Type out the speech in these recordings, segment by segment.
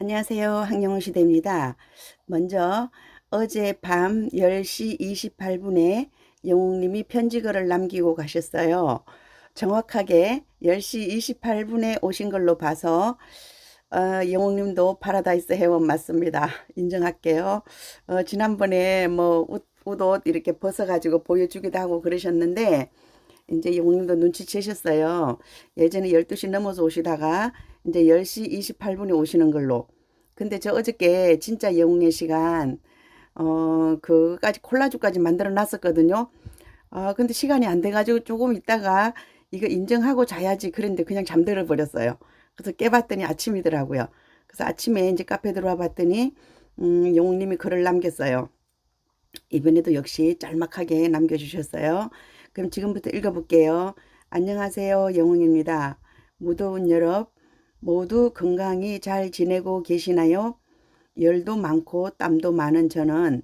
안녕하세요. 항영호 시대입니다. 먼저 어제 밤 10시 28분에 영웅님이 편지글을 남기고 가셨어요. 정확하게 10시 28분에 오신 걸로 봐서 어, 영웅님도 파라다이스 회원 맞습니다. 인정할게요. 어, 지난번에 뭐 옷, 옷 이렇게 벗어가지고 보여주기도 하고 그러셨는데 이제 영웅님도 눈치채셨어요. 예전에 12시 넘어서 오시다가 이제 10시 28분에 오시는 걸로. 근데 저 어저께 진짜 영웅의 시간, 어, 그까지 콜라주까지 만들어 놨었거든요. 아, 근데 시간이 안 돼가지고 조금 있다가 이거 인정하고 자야지 그랬는데 그냥 잠들어 버렸어요. 그래서 깨봤더니 아침이더라고요. 그래서 아침에 이제 카페 들어와 봤더니, 음, 영웅님이 글을 남겼어요. 이번에도 역시 짤막하게 남겨주셨어요. 그럼 지금부터 읽어볼게요. 안녕하세요. 영웅입니다. 무더운 여름 모두 건강히 잘 지내고 계시나요? 열도 많고 땀도 많은 저는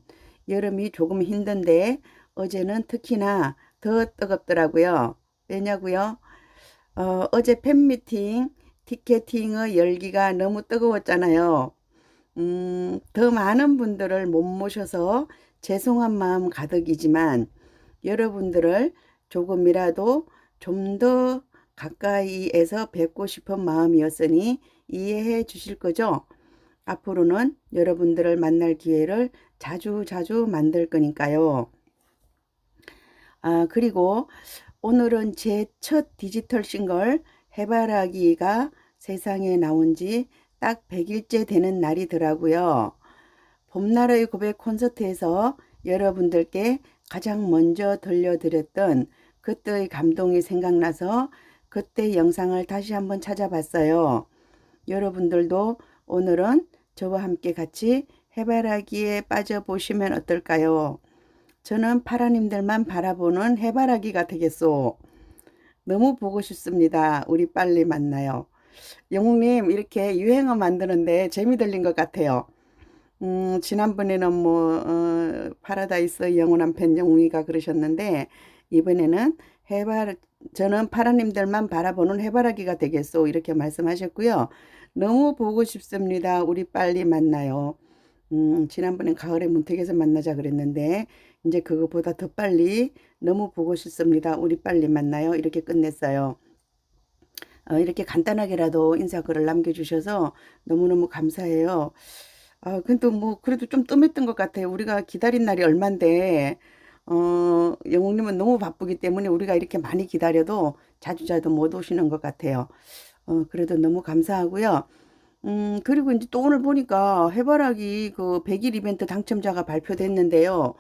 여름이 조금 힘든데 어제는 특히나 더 뜨겁더라고요. 왜냐고요? 어, 어제 팬미팅 티켓팅의 열기가 너무 뜨거웠잖아요. 음, 더 많은 분들을 못 모셔서 죄송한 마음 가득이지만 여러분들을 조금이라도 좀더 가까이에서 뵙고 싶은 마음이었으니 이해해 주실 거죠? 앞으로는 여러분들을 만날 기회를 자주 자주 만들 거니까요. 아, 그리고 오늘은 제 첫 디지털 싱글 해바라기가 세상에 나온 지 딱 100일째 되는 날이더라고요. 봄나라의 고백 콘서트에서 여러분들께 가장 먼저 들려드렸던 그때의 감동이 생각나서 그때 영상을 다시 한번 찾아봤어요. 여러분들도 오늘은 저와 함께 같이 해바라기에 빠져보시면 어떨까요? 저는 파라님들만 바라보는 해바라기가 되겠소. 너무 보고 싶습니다. 우리 빨리 만나요. 영웅님, 이렇게 유행어 만드는데 재미 들린 것 같아요. 음, 지난번에는 뭐, 어, 파라다이스 영원한 팬 영웅이가 그러셨는데, 이번에는 해바, 저는 파라님들만 바라보는 해바라기가 되겠소. 이렇게 말씀하셨고요. 너무 보고 싶습니다. 우리 빨리 만나요. 음, 지난번엔 가을에 문택에서 만나자 그랬는데, 이제 그거보다 더 빨리 너무 보고 싶습니다. 우리 빨리 만나요. 이렇게 끝냈어요. 어, 이렇게 간단하게라도 인사글을 남겨주셔서 너무너무 감사해요. 아, 근데 뭐, 그래도 좀 뜸했던 것 같아요. 우리가 기다린 날이 얼만데, 어, 영웅님은 너무 바쁘기 때문에 우리가 이렇게 많이 기다려도 자주자주 못 오시는 것 같아요. 어, 그래도 너무 감사하고요. 음, 그리고 이제 또 오늘 보니까 해바라기 그 100일 이벤트 당첨자가 발표됐는데요.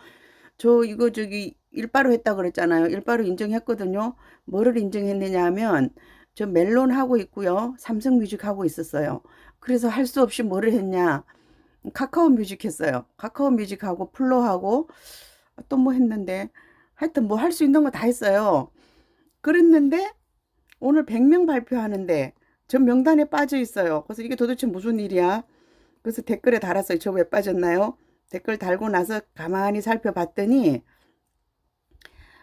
저 이거 저기 일바로 했다 그랬잖아요. 일바로 인정했거든요. 뭐를 인정했느냐 하면 저 멜론 하고 있고요. 삼성 뮤직 하고 있었어요. 그래서 할 수 없이 뭐를 했냐. 카카오 뮤직 했어요. 카카오 뮤직 하고 플로 하고 또 뭐 했는데 하여튼 뭐 할 수 있는 거 다 했어요. 그랬는데 오늘 100명 발표하는데 저 명단에 빠져 있어요. 그래서 이게 도대체 무슨 일이야? 그래서 댓글에 달았어요. 저 왜 빠졌나요? 댓글 달고 나서 가만히 살펴봤더니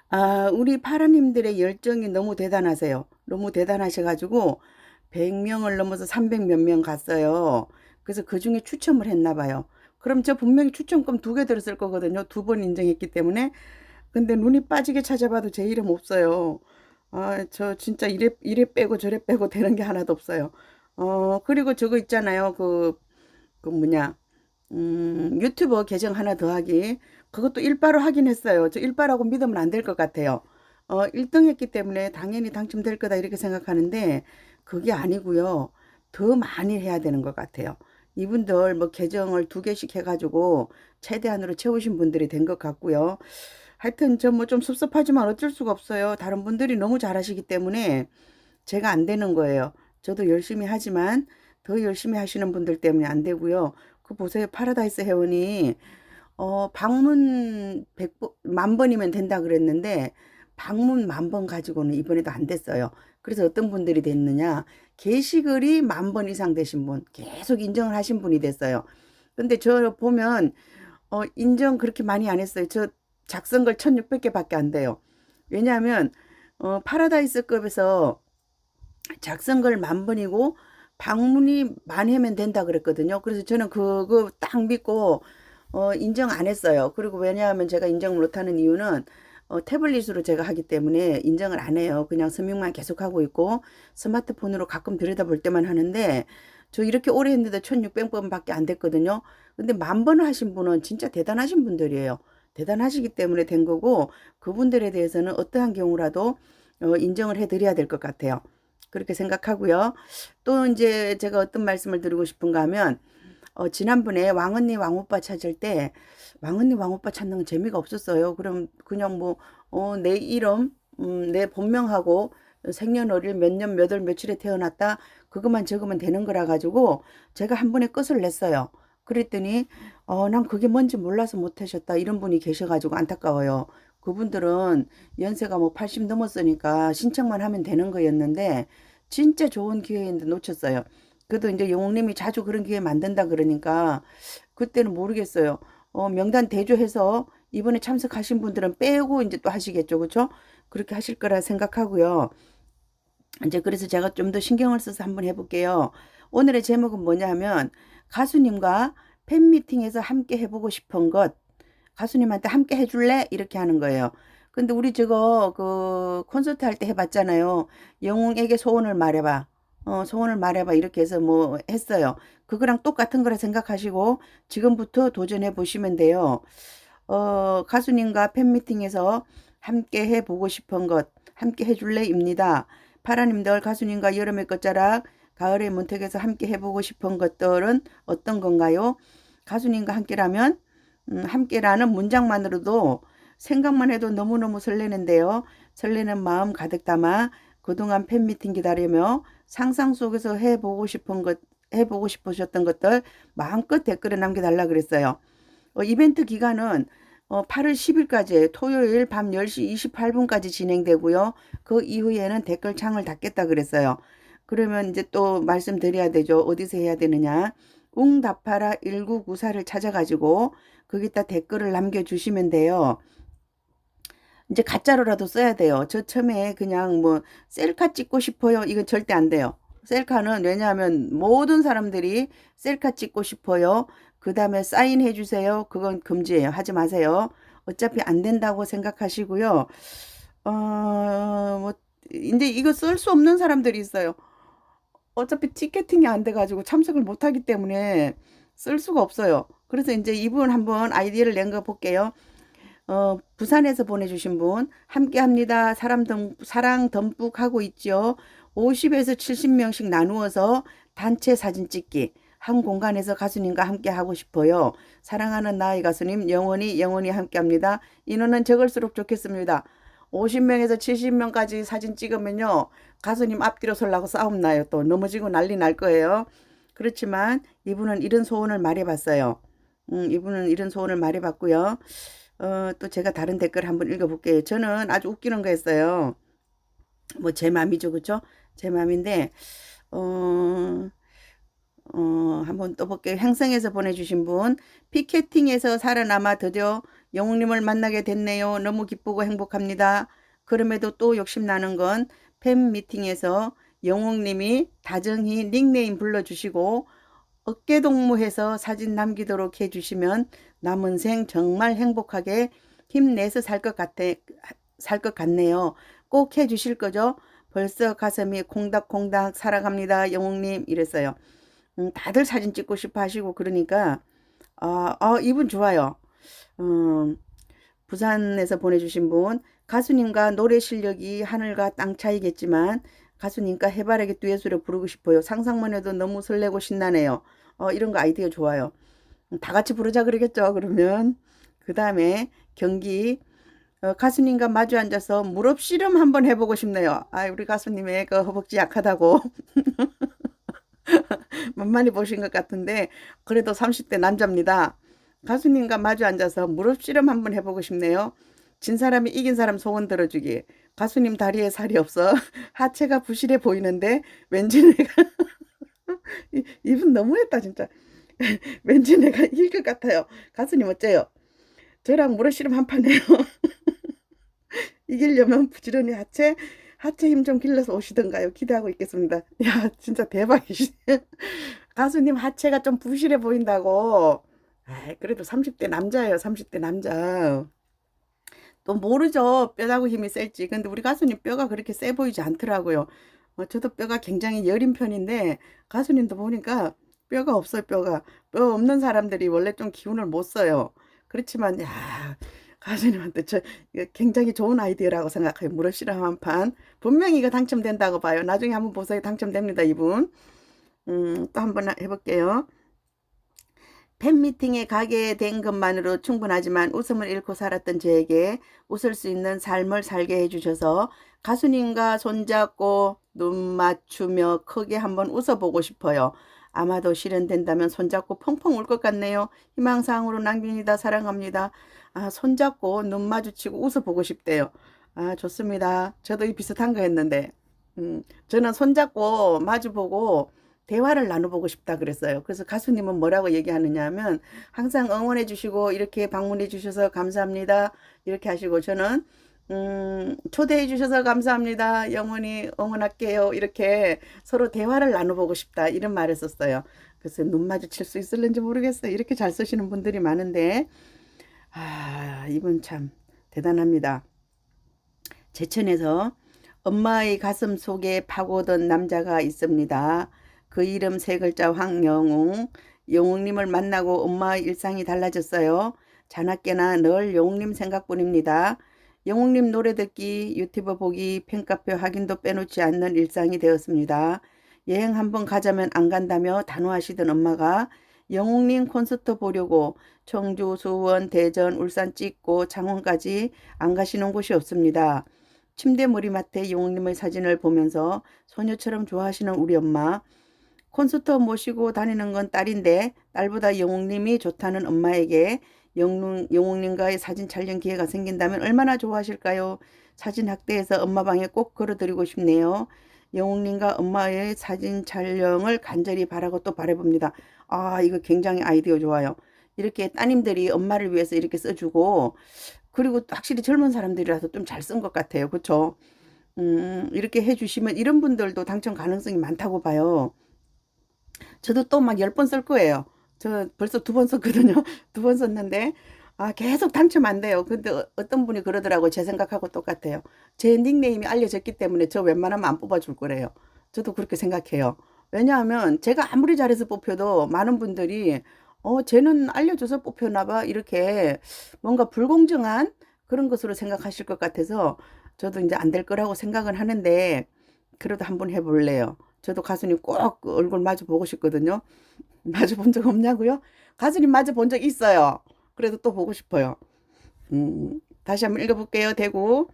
아, 우리 파라님들의 열정이 너무 대단하세요. 너무 대단하셔가지고 100명을 넘어서 300 몇 명 갔어요. 그래서 그 중에 추첨을 했나 봐요. 그럼 저 분명히 추첨금 두 개 들었을 거거든요. 두 번 인정했기 때문에. 근데 눈이 빠지게 찾아봐도 제 이름 없어요. 아, 저 진짜 이래, 이래 빼고 저래 빼고 되는 게 하나도 없어요. 어, 그리고 저거 있잖아요. 그, 그 뭐냐. 음, 유튜버 계정 하나 더 하기. 그것도 일바로 하긴 했어요. 저 일바라고 믿으면 안 될 것 같아요. 어, 1등 했기 때문에 당연히 당첨될 거다 이렇게 생각하는데 그게 아니고요. 더 많이 해야 되는 것 같아요. 이분들 뭐 계정을 두 개씩 해가지고 최대한으로 채우신 분들이 된 것 같고요. 하여튼 저 뭐 좀 섭섭하지만 어쩔 수가 없어요. 다른 분들이 너무 잘하시기 때문에 제가 안 되는 거예요. 저도 열심히 하지만 더 열심히 하시는 분들 때문에 안 되고요. 그 보세요. 파라다이스 회원이 어 방문 100번 만 번이면 된다 그랬는데 방문 만 번 가지고는 이번에도 안 됐어요. 그래서 어떤 분들이 됐느냐? 게시글이 만 번 이상 되신 분, 계속 인정을 하신 분이 됐어요. 근데 저 보면 어 인정 그렇게 많이 안 했어요. 저 작성 글 1600개밖에 안 돼요. 왜냐하면 어 파라다이스급에서 작성 글 만 번이고 방문이 하면 된다 그랬거든요. 그래서 저는 그거 딱 믿고 어, 인정 안 했어요. 그리고 왜냐하면 제가 인정 못 하는 이유는 어, 태블릿으로 제가 하기 때문에 인정을 안 해요. 그냥 서명만 계속 하고 있고 스마트폰으로 가끔 들여다볼 때만 하는데 저 이렇게 오래 했는데 1600번밖에 안 됐거든요. 근데 만 번 하신 분은 진짜 대단하신 분들이에요. 대단하시기 때문에 된 거고 그분들에 대해서는 어떠한 경우라도 어, 인정을 해드려야 될 것 같아요. 그렇게 생각하고요. 또 이제 제가 어떤 말씀을 드리고 싶은가 하면 어, 지난번에 왕언니 왕오빠 찾을 때 왕언니 왕오빠 찾는 건 재미가 없었어요. 그럼 그냥 뭐, 어, 내 이름, 음, 내 본명하고 생년월일 몇 년 몇 월 며칠에 태어났다 그것만 적으면 되는 거라 가지고 제가 한 번에 끝을 냈어요. 그랬더니 어, 난 그게 뭔지 몰라서 못 하셨다 이런 분이 계셔 가지고 안타까워요. 그분들은 연세가 뭐 80 넘었으니까 신청만 하면 되는 거였는데 진짜 좋은 기회인데 놓쳤어요. 그래도 이제 영웅님이 자주 그런 기회 만든다 그러니까 그때는 모르겠어요. 어, 명단 대조해서 이번에 참석하신 분들은 빼고 이제 또 하시겠죠. 그렇죠? 그렇게 하실 거라 생각하고요. 이제 그래서 제가 좀 더 신경을 써서 한번 해볼게요. 오늘의 제목은 뭐냐 하면 가수님과 팬미팅에서 함께 해보고 싶은 것 가수님한테 함께 해줄래? 이렇게 하는 거예요. 근데 우리 저거 그 콘서트 할 때 해봤잖아요. 영웅에게 소원을 말해봐. 어, 소원을 말해봐. 이렇게 해서 뭐 했어요. 그거랑 똑같은 거라 생각하시고 지금부터 도전해 보시면 돼요. 어, 가수님과 팬미팅에서 함께 해보고 싶은 것, 함께 해줄래 입니다. 파라님들 가수님과 여름의 끝자락, 가을의 문택에서 함께 해보고 싶은 것들은 어떤 건가요? 가수님과 함께라면 음, 함께라는 문장만으로도 생각만 해도 너무너무 설레는데요. 설레는 마음 가득 담아 그동안 팬미팅 기다리며 상상 속에서 해보고 싶은 것, 해보고 싶으셨던 것들 마음껏 댓글에 남겨달라 그랬어요. 어, 이벤트 기간은 어, 8월 10일까지 토요일 밤 10시 28분까지 진행되고요. 그 이후에는 댓글 창을 닫겠다 그랬어요. 그러면 이제 또 말씀드려야 되죠. 어디서 해야 되느냐. 웅답하라 1994를 찾아가지고 거기다 댓글을 남겨주시면 돼요. 이제 가짜로라도 써야 돼요. 저 처음에 그냥 뭐 셀카 찍고 싶어요. 이건 절대 안 돼요. 셀카는 왜냐하면 모든 사람들이 셀카 찍고 싶어요. 그 다음에 사인해 주세요. 그건 금지예요. 하지 마세요. 어차피 안 된다고 생각하시고요. 어, 뭐, 이제 이거 쓸 수 없는 사람들이 있어요. 어차피 티켓팅이 안 돼가지고 참석을 못 하기 때문에 쓸 수가 없어요. 그래서 이제 이분 한번 아이디어를 낸 거 볼게요. 어, 부산에서 보내주신 분, 함께 합니다. 사람 덤, 사랑 덤뿍 하고 있죠. 50에서 70명씩 나누어서 단체 사진 찍기. 한 공간에서 가수님과 함께 하고 싶어요. 사랑하는 나의 가수님, 영원히, 영원히 함께 합니다. 인원은 적을수록 좋겠습니다. 50명에서 70명까지 사진 찍으면요. 가수님 앞뒤로 설라고 싸움 나요. 또 넘어지고 난리 날 거예요. 그렇지만 이분은 이런 소원을 말해봤어요. 음, 이분은 이런 소원을 말해봤고요. 어, 또 제가 다른 댓글 한번 읽어볼게요. 저는 아주 웃기는 거 했어요. 뭐 제 맘이죠. 그쵸? 제 맘인데 어... 어, 한번 또 볼게요. 행성에서 보내주신 분. 피켓팅에서 살아남아 드디어 영웅님을 만나게 됐네요. 너무 기쁘고 행복합니다. 그럼에도 또 욕심나는 건 팬미팅에서 영웅님이 다정히 닉네임 불러주시고 어깨동무해서 사진 남기도록 해주시면 남은 생 정말 행복하게 힘내서 살 것 같아, 살 것 같네요. 꼭 해주실 거죠? 벌써 가슴이 콩닥콩닥 살아갑니다. 영웅님 이랬어요. 음, 다들 사진 찍고 싶어 하시고 그러니까 아, 아 이분 좋아요. 음, 부산에서 보내주신 분 가수님과 노래 실력이 하늘과 땅 차이겠지만 가수님과 해바라기 듀엣으로 부르고 싶어요. 상상만 해도 너무 설레고 신나네요. 어, 이런 거 아이디어 좋아요. 음, 다 같이 부르자 그러겠죠. 그러면 그 다음에 경기 어, 가수님과 마주 앉아서 무릎 씨름 한번 해보고 싶네요. 아, 우리 가수님의 그 허벅지 약하다고 만만히 보신 것 같은데 그래도 30대 남자입니다. 가수님과 마주 앉아서 무릎 씨름 한번 해보고 싶네요. 진 사람이 이긴 사람 소원 들어주기. 가수님 다리에 살이 없어 하체가 부실해 보이는데 왠지 내가 이분 너무했다 진짜. 왠지 내가 이길 것 같아요. 가수님 어째요? 저랑 무릎 씨름 한판 해요. 이기려면 부지런히 하체 하체 힘 좀 길러서 오시던가요? 기대하고 있겠습니다. 야, 진짜 대박이시네. 가수님 하체가 좀 부실해 보인다고. 아, 그래도 30대 남자예요. 30대 남자. 또 모르죠. 뼈다구 힘이 셀지. 근데 우리 가수님 뼈가 그렇게 세 보이지 않더라고요. 어, 저도 뼈가 굉장히 여린 편인데 가수님도 보니까 뼈가 없어요. 뼈가. 뼈 없는 사람들이 원래 좀 기운을 못 써요. 그렇지만 야 가수님한테 저 굉장히 좋은 아이디어라고 생각해요. 무릎 실험 한 판. 분명히 이거 당첨된다고 봐요. 나중에 한번 보세요. 당첨됩니다, 이분. 음, 또 한번 해볼게요. 팬미팅에 가게 된 것만으로 충분하지만 웃음을 잃고 살았던 저에게 웃을 수 있는 삶을 살게 해주셔서 가수님과 손잡고 눈 맞추며 크게 한번 웃어보고 싶어요. 아마도 실현된다면 손잡고 펑펑 울 것 같네요. 희망사항으로 남깁니다. 사랑합니다. 아, 손잡고 눈 마주치고 웃어보고 싶대요. 아, 좋습니다. 저도 이 비슷한 거 했는데, 음, 저는 손잡고 마주보고 대화를 나눠보고 싶다 그랬어요. 그래서 가수님은 뭐라고 얘기하느냐 하면 항상 응원해 주시고 이렇게 방문해 주셔서 감사합니다. 이렇게 하시고 저는 음, 초대해 주셔서 감사합니다. 영원히 응원할게요. 이렇게 서로 대화를 나눠보고 싶다. 이런 말을 썼어요. 그래서 눈 마주칠 수 있을는지 모르겠어요. 이렇게 잘 쓰시는 분들이 많은데, 아, 이분 참 대단합니다. 제천에서 엄마의 가슴 속에 파고든 남자가 있습니다. 그 이름 세 글자 황영웅. 영웅님을 만나고 엄마의 일상이 달라졌어요. 자나깨나 늘 영웅님 생각뿐입니다. 영웅님 노래 듣기, 유튜브 보기, 팬카페 확인도 빼놓지 않는 일상이 되었습니다. 여행 한번 가자면 안 간다며 단호하시던 엄마가 영웅님 콘서트 보려고 청주, 수원, 대전, 울산 찍고 창원까지 안 가시는 곳이 없습니다. 침대 머리맡에 영웅님의 사진을 보면서 소녀처럼 좋아하시는 우리 엄마. 콘서트 모시고 다니는 건 딸인데 딸보다 영웅님이 좋다는 엄마에게 영웅, 영웅님과의 사진 촬영 기회가 생긴다면 얼마나 좋아하실까요? 사진 학대해서 엄마 방에 꼭 걸어드리고 싶네요. 영웅님과 엄마의 사진 촬영을 간절히 바라고 또 바라봅니다. 아, 이거 굉장히 아이디어 좋아요. 이렇게 따님들이 엄마를 위해서 이렇게 써주고, 그리고 확실히 젊은 사람들이라서 좀 잘 쓴 것 같아요. 그쵸? 음, 이렇게 해주시면 이런 분들도 당첨 가능성이 많다고 봐요. 저도 또 막 열 번 쓸 거예요. 저 벌써 두 번 썼거든요. 두 번 썼는데, 아, 계속 당첨 안 돼요. 근데 어- 어떤 분이 그러더라고요. 제 생각하고 똑같아요. 제 닉네임이 알려졌기 때문에 저 웬만하면 안 뽑아줄 거래요. 저도 그렇게 생각해요. 왜냐하면 제가 아무리 잘해서 뽑혀도 많은 분들이, 어, 쟤는 알려줘서 뽑혔나 봐. 이렇게 뭔가 불공정한 그런 것으로 생각하실 것 같아서 저도 이제 안 될 거라고 생각은 하는데, 그래도 한번 해볼래요. 저도 가수님 꼭 얼굴 마주 보고 싶거든요. 마주 본 적 없냐고요? 가수님 마주 본 적 있어요. 그래도 또 보고 싶어요. 음, 다시 한번 읽어볼게요. 대구.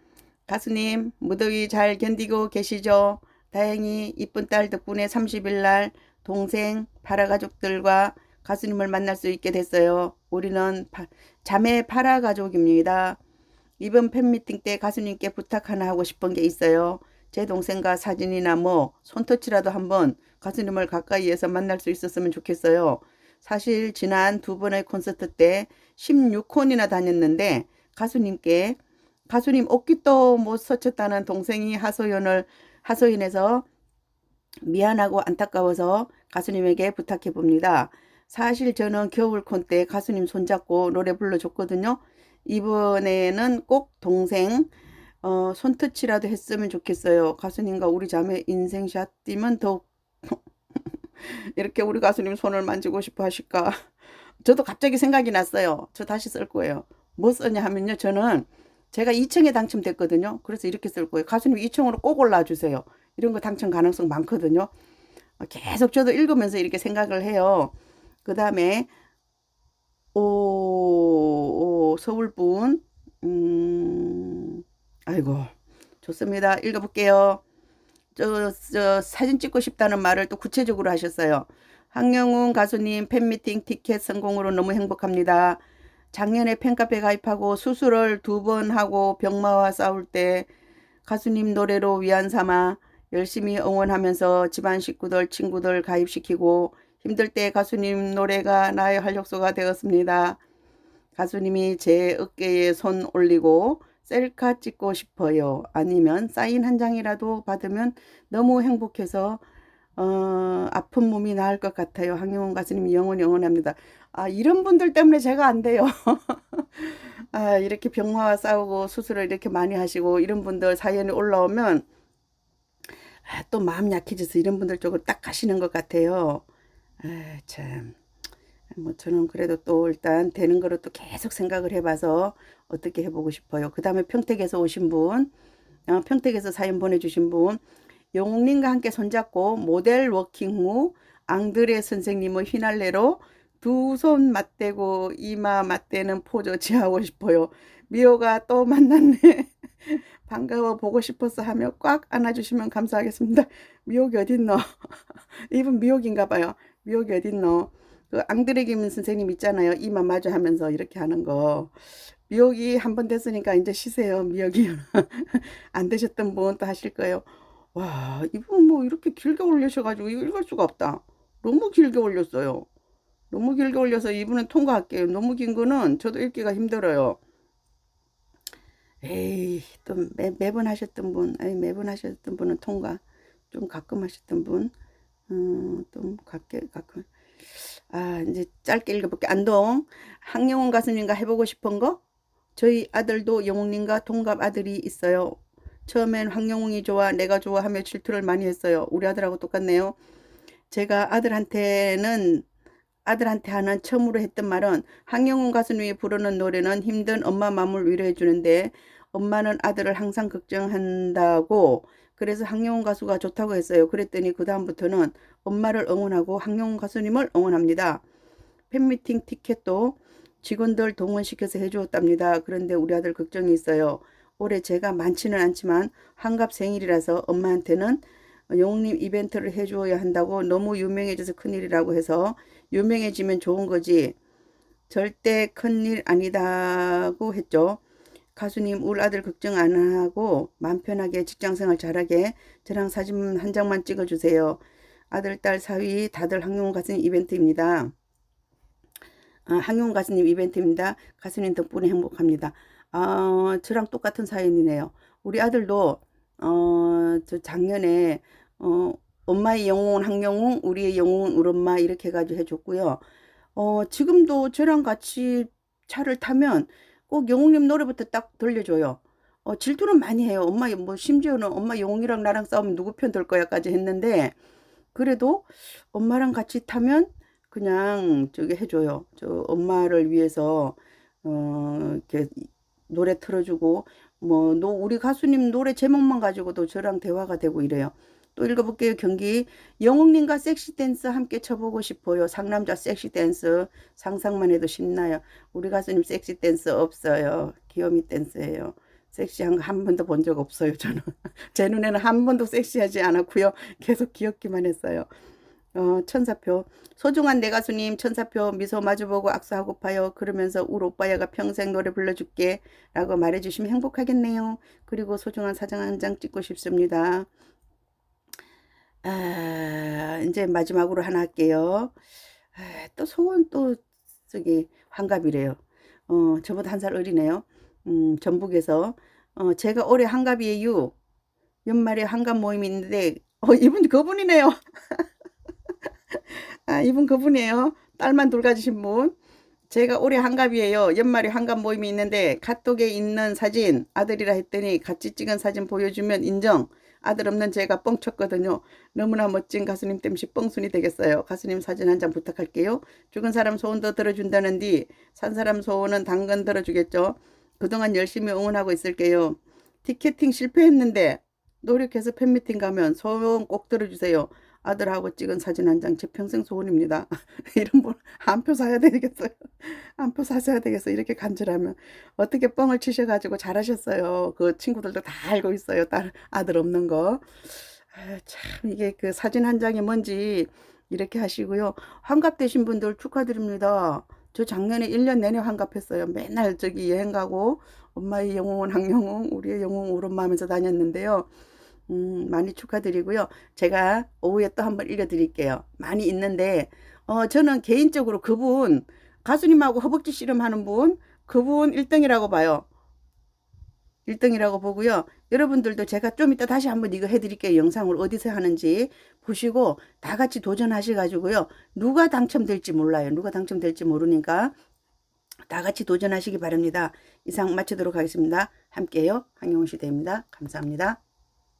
가수님, 무더위 잘 견디고 계시죠? 다행히 이쁜 딸 덕분에 30일 날 동생, 파라 가족들과 가수님을 만날 수 있게 됐어요. 우리는 파- 자매 파라 가족입니다. 이번 팬미팅 때 가수님께 부탁 하나 하고 싶은 게 있어요. 제 동생과 사진이나 뭐 손터치라도 한번 가수님을 가까이에서 만날 수 있었으면 좋겠어요. 사실 지난 두 번의 콘서트 때 16혼이나 다녔는데 가수님께 가수님 옷깃도 못 서쳤다는 동생이 하소연을 하소연해서 미안하고 안타까워서 가수님에게 부탁해 봅니다. 사실 저는 겨울 콘 때 가수님 손잡고 노래 불러줬거든요. 이번에는 꼭 동생 어, 손터치라도 했으면 좋겠어요. 가수님과 우리 자매 인생샷 뛰면 더욱 이렇게 우리 가수님 손을 만지고 싶어 하실까? 저도 갑자기 생각이 났어요. 저 다시 쓸 거예요. 뭐 쓰냐 하면요. 저는 제가 2층에 당첨됐거든요. 그래서 이렇게 쓸 거예요. 가수님 2층으로 꼭 올라주세요. 이런 거 당첨 가능성 많거든요. 계속 저도 읽으면서 이렇게 생각을 해요. 그 다음에 오, 오 서울분 음, 아이고 좋습니다. 읽어볼게요. 저, 저 사진 찍고 싶다는 말을 또 구체적으로 하셨어요. 황영웅 가수님 팬미팅 티켓 성공으로 너무 행복합니다. 작년에 팬카페 가입하고 수술을 두 번 하고 병마와 싸울 때 가수님 노래로 위안 삼아 열심히 응원하면서 집안 식구들, 친구들 가입시키고 힘들 때 가수님 노래가 나의 활력소가 되었습니다. 가수님이 제 어깨에 손 올리고 셀카 찍고 싶어요. 아니면 사인 한 장이라도 받으면 너무 행복해서 어, 아픈 몸이 나을 것 같아요. 황영원 가수님 영원히 응원합니다. 아, 이런 분들 때문에 제가 안 돼요. 아, 이렇게 병마와 싸우고 수술을 이렇게 많이 하시고 이런 분들 사연이 올라오면 아, 또 마음 약해져서 이런 분들 쪽으로 딱 가시는 것 같아요. 아, 참. 뭐 저는 그래도 또 일단 되는 거로 또 계속 생각을 해봐서 어떻게 해보고 싶어요. 그 다음에 평택에서 오신 분, 어, 평택에서 사연 보내주신 분, 영웅님과 함께 손잡고 모델 워킹 후 앙드레 선생님의 휘날레로 두 손 맞대고 이마 맞대는 포즈 취하고 싶어요. 미호가 또 만났네. 반가워 보고 싶어서 하며 꽉 안아주시면 감사하겠습니다. 미호기 어딨노? 이분 미호기인가 봐요. 미호기 어딨노? 그 앙드레 김 선생님 있잖아요. 이마 마주 하면서 이렇게 하는 거. 미역이 한 번 됐으니까 이제 쉬세요. 미역이 안 되셨던 분 또 하실 거예요. 와, 이분 뭐 이렇게 길게 올리셔가지고 이거 읽을 수가 없다. 너무 길게 올렸어요. 너무 길게 올려서 이분은 통과할게요. 너무 긴 거는 저도 읽기가 힘들어요. 에이, 또 매, 매번 하셨던 분, 아니, 매번 하셨던 분은 통과. 좀 가끔 하셨던 분, 음, 좀 가끔, 가끔. 아, 이제 짧게 읽어볼게. 안동, 항영원 가수님과 해보고 싶은 거? 저희 아들도 영웅님과 동갑 아들이 있어요. 처음엔 황영웅이 좋아, 내가 좋아 하며 질투를 많이 했어요. 우리 아들하고 똑같네요. 제가 아들한테는 아들한테 하는 처음으로 했던 말은 황영웅 가수님이 부르는 노래는 힘든 엄마 마음을 위로해 주는데 엄마는 아들을 항상 걱정한다고 그래서 황영웅 가수가 좋다고 했어요. 그랬더니 그 다음부터는 엄마를 응원하고 황영웅 가수님을 응원합니다. 팬미팅 티켓도 직원들 동원시켜서 해주었답니다. 그런데 우리 아들 걱정이 있어요. 올해 제가 많지는 않지만 한갑 생일이라서 엄마한테는 영웅님 이벤트를 해주어야 한다고 너무 유명해져서 큰일이라고 해서 유명해지면 좋은 거지 절대 큰일 아니다고 했죠. 가수님 울 아들 걱정 안 하고 맘 편하게 직장생활 잘하게 저랑 사진 한 장만 찍어주세요. 아들 딸 사위 다들 항용 가수님 이벤트입니다. 아, 항용 가수님 이벤트입니다. 가수님 덕분에 행복합니다. 아, 저랑 똑같은 사연이네요. 우리 아들도 어, 저 작년에 어, 엄마의 영웅은 항영웅, 우리의 영웅은 우리 엄마 이렇게 해가지고 해줬고요. 어, 지금도 저랑 같이 차를 타면 꼭 영웅님 노래부터 딱 들려줘요. 어, 질투는 많이 해요. 엄마, 뭐, 심지어는 엄마 영웅이랑 나랑 싸우면 누구 편 들 거야까지 했는데, 그래도 엄마랑 같이 타면 그냥 저기 해줘요. 저 엄마를 위해서, 어, 이렇게 노래 틀어주고, 뭐, 노, 우리 가수님 노래 제목만 가지고도 저랑 대화가 되고 이래요. 또 읽어볼게요. 경기 영웅님과 섹시 댄스 함께 쳐보고 싶어요. 상남자 섹시 댄스 상상만 해도 신나요. 우리 가수님 섹시 댄스 없어요. 귀요미 댄스예요. 섹시한 거 한 번도 본 적 없어요. 저는 제 눈에는 한 번도 섹시하지 않았고요. 계속 귀엽기만 했어요. 어, 천사표 소중한 내 가수님 천사표 미소 마주보고 악수하고 파요. 그러면서 우리 오빠야가 평생 노래 불러줄게 라고 말해주시면 행복하겠네요. 그리고 소중한 사장 한 장 찍고 싶습니다. 아, 이제 마지막으로 하나 할게요. 아, 또 소원 또 저기 환갑이래요. 어, 저보다 한 살 어리네요. 음, 전북에서 어, 제가 올해 환갑이에요. 연말에 환갑 모임이 있는데 어, 이분 그분이네요. 아, 이분 그분이에요. 딸만 둘 가지신 분. 제가 올해 환갑이에요. 연말에 환갑 모임이 있는데 카톡에 있는 사진 아들이라 했더니 같이 찍은 사진 보여주면 인정. 아들 없는 제가 뻥쳤거든요. 너무나 멋진 가수님 땜시 뻥순이 되겠어요. 가수님 사진 한 장 부탁할게요. 죽은 사람 소원도 들어준다는디 산 사람 소원은 당근 들어주겠죠. 그동안 열심히 응원하고 있을게요. 티켓팅 실패했는데 노력해서 팬미팅 가면 소원 꼭 들어주세요. 아들하고 찍은 사진 한 장 제 평생 소원입니다. 이런 분한 표 사야 되겠어요. 한 표 사셔야 되겠어요. 이렇게 간절하면 어떻게 뻥을 치셔가지고 잘하셨어요. 그 친구들도 다 알고 있어요. 딸 아들 없는 거. 아, 참 이게 그 사진 한 장이 뭔지 이렇게 하시고요. 환갑 되신 분들 축하드립니다. 저 작년에 1년 내내 환갑했어요. 맨날 저기 여행 가고 엄마의 영웅은 항영웅, 우리의 영웅 엄마 하면서 다녔는데요. 음, 많이 축하드리고요. 제가 오후에 또 한번 읽어드릴게요. 많이 있는데, 어, 저는 개인적으로 그분, 가수님하고 허벅지 씨름하는 분, 그분 1등이라고 봐요. 1등이라고 보고요. 여러분들도 제가 좀 이따 다시 한번 이거 해드릴게요. 영상을 어디서 하는지 보시고 다 같이 도전하셔가지고요. 누가 당첨될지 몰라요. 누가 당첨될지 모르니까 다 같이 도전하시기 바랍니다. 이상 마치도록 하겠습니다. 함께요. 황영훈 시대입니다. 감사합니다.